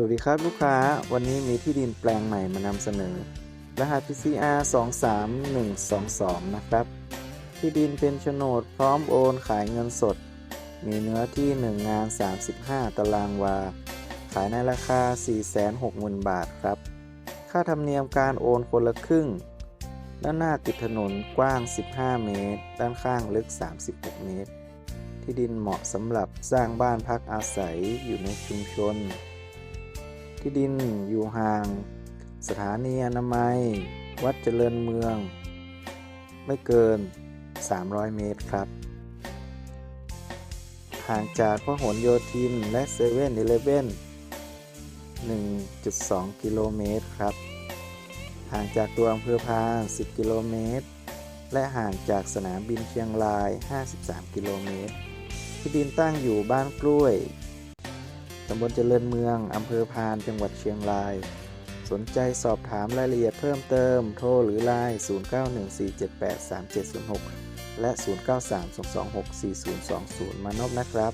สวัสดีครับลูกค้าวันนี้มีที่ดินแปลงใหม่มานำเสนอ รหัส PCR 23122 นะครับ ที่ดินเป็นโฉนดพร้อมโอนขายเงินสด มีเนื้อที่ 1 งาน 35 ตารางวา ขายในราคา 460,000 บาทครับ ค่าธรรมเนียมการโอนคนละครึ่ง ด้านหน้าติดถนนกว้าง 15 เมตร ด้านข้างลึก 36 เมตร ที่ดินเหมาะสำหรับสร้างบ้านพักอาศัยอยู่ในชุมชน ที่ดินอยู่ห่าง สถานีอนามัย วัดเจริญเมือง ไม่เกิน 300 เมตรครับ ห่างจากพหลโยธินและเซเว่นอีเลฟเว่น1.2 กิโลเมตรครับ ห่างจากตัวอำเภอพาน 10 กิโลเมตร และห่างจากสนามบินเชียงราย 53 กิโลเมตร ที่ดินตั้งอยู่บ้านกล้วย ตำบลเจริญเมือง อำเภอพาน จังหวัดเชียงราย สนใจสอบถามรายละเอียดเพิ่มเติม โทรหรือไลน์ 0914783706 และ 0932264020 มานพนะครับ